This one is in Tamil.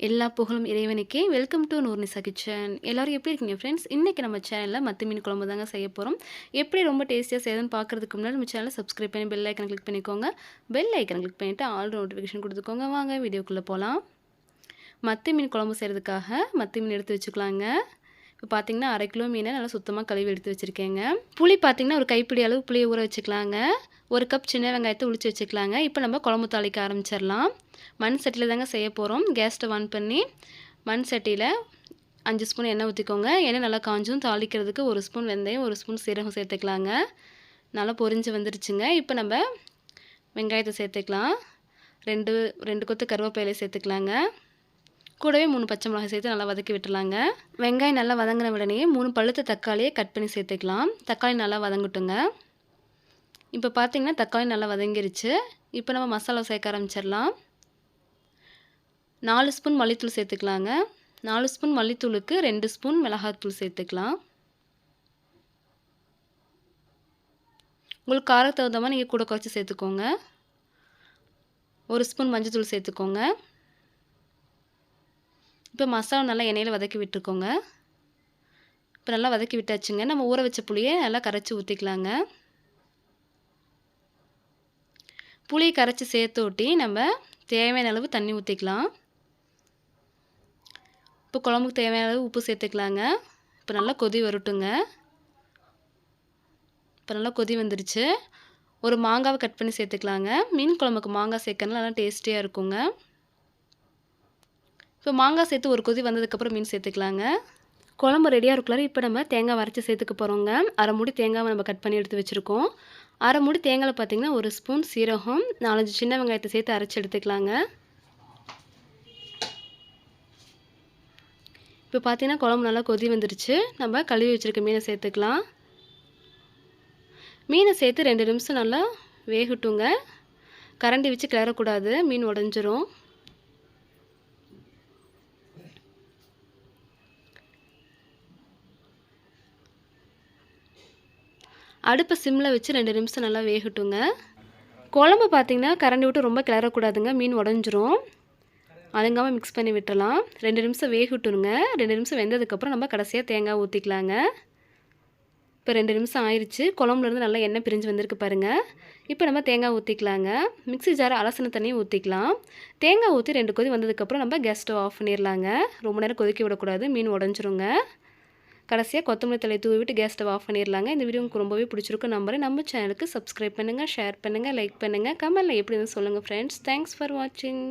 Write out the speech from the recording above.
எல்லா புகழும் இறைவனுக்கே. வெல்கம் டு நூர்னிசா கிச்சன் எல்லோரும் எப்படி இருக்கீங்க ஃப்ரெண்ட்ஸ் இன்றைக்கி நம்ம சேனலில் மத்தி மீன் குழம்பு தாங்க செய்ய போகிறோம் எப்படி ரொம்ப டேஸ்டியாக செய்யுதுன்னு பார்க்குறதுக்கு முன்னாடி நம்ம சேனலை சப்ஸ்கிரைப் பண்ணி பெல் ஐக்கன் கிளிக் பண்ணிக்கோங்க. பெல் ஐக்கன் கிளிக் பண்ணிவிட்டு ஆல் நோட்டிஃபிகேஷன் கொடுத்துக்கோங்க. வாங்க வீடியோக்குள்ளே போகலாம் மத்தி மீன் குழம்பு செய்கிறதுக்காக மத்தி மீன் எடுத்து வச்சுக்கலாங்க. இப்போ பார்த்திங்கன்னா அரை கிலோ மீனை நல்லா சுத்தமாக கழுவி எடுத்து வச்சுருக்கேங்க. புளி பார்த்தீங்கன்னா ஒரு கைப்பிடி அளவு புளியை ஊற வச்சுக்கலாங்க. ஒரு கப் சின்ன வெங்காயத்தை உளிச்சு வச்சுக்கலாங்க. இப்போ நம்ம குழம்பு தாளிக்க ஆரம்பிச்சிடலாம். மண் சட்டியில் தாங்க செய்ய போகிறோம் கேஸ் ஸ்டவ் ஆன் பண்ணி மண் சட்டியில் அஞ்சு ஸ்பூன் எண்ணெய் ஊற்றிக்கோங்க எண்ணெய் நல்லா காஞ்சும். தாளிக்கிறதுக்கு ஒரு ஸ்பூன் வெந்தயம் ஒரு ஸ்பூன் சீரகம் சேர்த்துக்கலாங்க. நல்லா பொரிஞ்சு வந்துருச்சுங்க. இப்போ நம்ம வெங்காயத்தை சேர்த்துக்கலாம். ரெண்டு ரெண்டு கொத்து கருவேப்பிலையை சேர்த்துக்கலாங்க. கூடவே மூணு பச்சை மிளகாய் சேர்த்து நல்லா வதக்கி விட்டுலாங்க வெங்காயம் நல்லா வதங்கின உடனே மூணு பழுத்த தக்காளியை கட் பண்ணி சேர்த்துக்கலாம். தக்காளி நல்லா வதங்கட்டுங்க. இப்போ பார்த்தீங்கன்னா தக்காளி நல்லா வதங்கிருச்சு. இப்போ நம்ம மசாலா சேர்க்க ஆரம்பிச்சிடலாம். நாலு ஸ்பூன் மல்லித்தூள் சேர்த்துக்கலாங்க. நாலு ஸ்பூன் மல்லித்தூளுக்கு ரெண்டு ஸ்பூன் மிளகாத்தூள் சேர்த்துக்கலாம். உங்களுக்கு காரத்துக்கு தகுந்த மாதிரி நீங்கள் கூட குறைச்சி சேர்த்துக்கோங்க. ஒரு ஸ்பூன் மஞ்சள் சேர்த்துக்கோங்க. இப்போ மசாலா நல்லா எண்ணெயில் வதக்கி விட்டுருக்கோங்க. இப்போ நல்லா வதக்கி விட்டாச்சுங்க. நம்ம ஊற வச்ச புளியை நல்லா கரைச்சி ஊற்றிக்கலாங்க புளியை கரைச்சி சேர்த்து ஊட்டி நம்ம தேவையான அளவு தண்ணி ஊற்றிக்கலாம் இப்போ குழம்புக்கு தேவையான அளவு உப்பு சேர்த்துக்கலாங்க. இப்போ நல்லா கொதி வரட்டுங்க. இப்போ நல்லா கொதி வந்துருச்சு. ஒரு மாங்காவை கட் பண்ணி சேர்த்துக்கலாங்க. மீன் குழம்புக்கு மாங்காய் சேர்க்கறதுனால நல்லா டேஸ்டியாக இருக்குங்க. இப்போ மாங்காய் சேர்த்து ஒரு கொதி வந்ததுக்கப்புறம் மீன் சேர்த்துக்கலாங்க. குழம்பு ரெடியாக இருக்குள்ள இப்போ நம்ம தேங்காய் வரைச்சி சேர்த்துக்க போகிறோங்க அரை மூடி தேங்காவை நம்ம கட் பண்ணி எடுத்து வச்சுருக்கோம். அரை மூடி தேங்காயில் பார்த்திங்கன்னா ஒரு ஸ்பூன் சீரகம் நாலஞ்சு சின்ன வெங்காயத்தை சேர்த்து அரைச்சி எடுத்துக்கலாங்க. இப்போ பார்த்தீங்கன்னா குழம்பு நல்லா கொதி வந்துருச்சு. நம்ம கழுவி வச்சுருக்க மீனை சேர்த்துக்கலாம். மீனை சேர்த்து ரெண்டு நிமிஷம் நல்லா வேகட்டுங்க. கரண்டி வச்சு கிளறக்கூடாது. மீன் உடஞ்சிரும். அடுப்பை சிம்மில் வச்சு ரெண்டு நிமிஷம் நல்லா வேகட்டுங்க. குழம்பு பார்த்திங்கன்னா கரண்டி விட்டு ரொம்ப கிளறக்கூடாதுங்க. மீன் உடஞ்சிரும். அதுங்காமல் மிக்ஸ் பண்ணி விட்டுறலாம். ரெண்டு நிமிஷம் வேகட்டுருங்க ரெண்டு நிமிஷம் வெந்ததுக்கப்புறம் நம்ம கடைசியாக தேங்காய் ஊற்றிக்கலாங்க இப்போ ரெண்டு நிமிஷம் ஆயிடுச்சு குழம்புலேருந்து நல்லா எண்ணெய் பிரிஞ்சு வந்திருக்கு பாருங்கள் இப்போ நம்ம தேங்காய் ஊற்றிக்கலாங்க மிக்ஸி ஜாரை அலசின தண்ணியும் ஊற்றிக்கலாம் தேங்காய் ஊற்றி ரெண்டு கொதி வந்ததுக்கப்புறம் நம்ம கேஸ் ஸ்டவ் ஆஃப் பண்ணிடலாங்க ரொம்ப நேரம் கொதிக்க விடக்கூடாது. மீன் உடஞ்சிருங்க. கடைசியாக கொத்தமல்லி தலை தூவி விட்டு கேஸ் ஸ்டவ் ஆஃப் பண்ணிடலாங்க இந்த வீடியோ உங்களுக்கு ரொம்பவே பிடிச்சிருக்கும் நம்பரை நம்ம சேனலுக்கு சப்ஸ்கிரைப் பண்ணுங்கள் ஷேர் பண்ணுங்கள் லைக் பண்ணுங்கள் கமெண்ட்டில் எப்படி சொல்லுங்கள் ஃப்ரெண்ட்ஸ் தேங்க்ஸ் ஃபார் வாட்சிங்